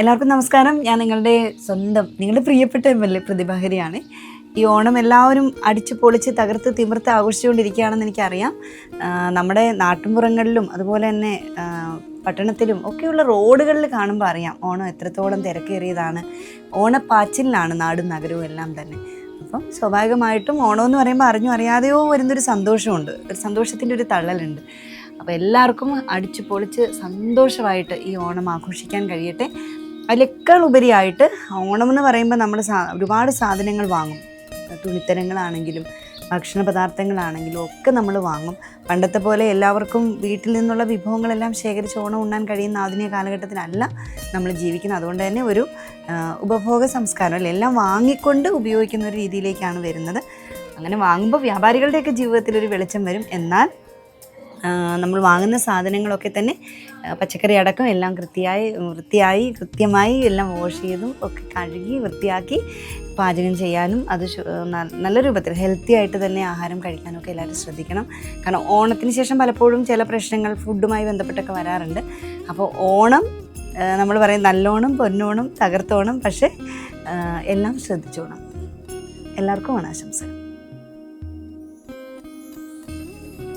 എല്ലാവർക്കും നമസ്കാരം. ഞാൻ നിങ്ങളുടെ സ്വന്തം നിങ്ങളുടെ പ്രിയപ്പെട്ട എം എൽ എ പ്രതിഭാഹരിയാണ് ഈ ഓണം എല്ലാവരും അടിച്ചു പൊളിച്ച് തകർത്ത് തിമിർത്ത് ആഘോഷിച്ചുകൊണ്ടിരിക്കുകയാണെന്ന് എനിക്കറിയാം. നമ്മുടെ നാട്ടിൻപുറങ്ങളിലും അതുപോലെ തന്നെ പട്ടണത്തിലും ഒക്കെയുള്ള റോഡുകളിൽ കാണുമ്പോൾ അറിയാം ഓണം എത്രത്തോളം തിരക്കേറിയതാണ്. ഓണപ്പാച്ചിലാണ് നാടും നഗരവും എല്ലാം തന്നെ. അപ്പം സ്വാഭാവികമായിട്ടും ഓണം എന്ന് പറയുമ്പോൾ അറിഞ്ഞു അറിയാതെയോ വരുന്നൊരു സന്തോഷമുണ്ട്. ഒരു സന്തോഷത്തിന്റെ ഒരു തള്ളലുണ്ട്. അപ്പോൾ എല്ലാവർക്കും അടിച്ചു പൊളിച്ച് സന്തോഷമായിട്ട് ഈ ഓണം ആഘോഷിക്കാൻ കഴിയട്ടെ. അതിലേക്കാൾ ഉപരിയായിട്ട് ഓണം എന്ന് പറയുമ്പോൾ നമ്മൾ ഒരുപാട് സാധനങ്ങൾ വാങ്ങും. തുണിത്തരങ്ങളാണെങ്കിലും ഭക്ഷണ പദാർത്ഥങ്ങളാണെങ്കിലും ഒക്കെ നമ്മൾ വാങ്ങും. പണ്ടത്തെ പോലെ എല്ലാവർക്കും വീട്ടിൽ നിന്നുള്ള വിഭവങ്ങളെല്ലാം ശേഖരിച്ച് ഓണം ഉണ്ണാൻ കഴിയുന്ന ആധുനിക കാലഘട്ടത്തിലല്ല നമ്മൾ ജീവിക്കുന്നത്. അതുകൊണ്ട് തന്നെ ഒരു ഉപഭോഗ സംസ്കാരം അല്ലെ എല്ലാം വാങ്ങിക്കൊണ്ട് ഉപയോഗിക്കുന്ന ഒരു രീതിയിലേക്കാണ് വരുന്നത്. അങ്ങനെ വാങ്ങുമ്പോൾ വ്യാപാരികളുടെയൊക്കെ ജീവിതത്തിൽ ഒരു വെളിച്ചം വരും. എന്നാൽ നമ്മൾ വാങ്ങുന്ന സാധനങ്ങളൊക്കെ തന്നെ പച്ചക്കറി അടക്കം എല്ലാം കൃത്യമായി വൃത്തിയായി കൃത്യമായി എല്ലാം വാഷ് ചെയ്തും ഒക്കെ കഴുകി വൃത്തിയാക്കി പാചകം ചെയ്യാനും അത് നല്ല രൂപത്തിൽ ഹെൽത്തി ആയിട്ട് തന്നെ ആഹാരം കഴിക്കാനും ഒക്കെ എല്ലാവരും ശ്രദ്ധിക്കണം. കാരണം ഓണത്തിന് ശേഷം പലപ്പോഴും ചില പ്രശ്നങ്ങൾ ഫുഡുമായി ബന്ധപ്പെട്ടൊക്കെ വരാറുണ്ട്. അപ്പോൾ ഓണം നമ്മൾ പറയും നല്ലോണം പൊന്നോണം തകർത്തോണം പക്ഷേ എല്ലാം ശ്രദ്ധിച്ചോണം. എല്ലാവർക്കും ഓണാശംസകൾ.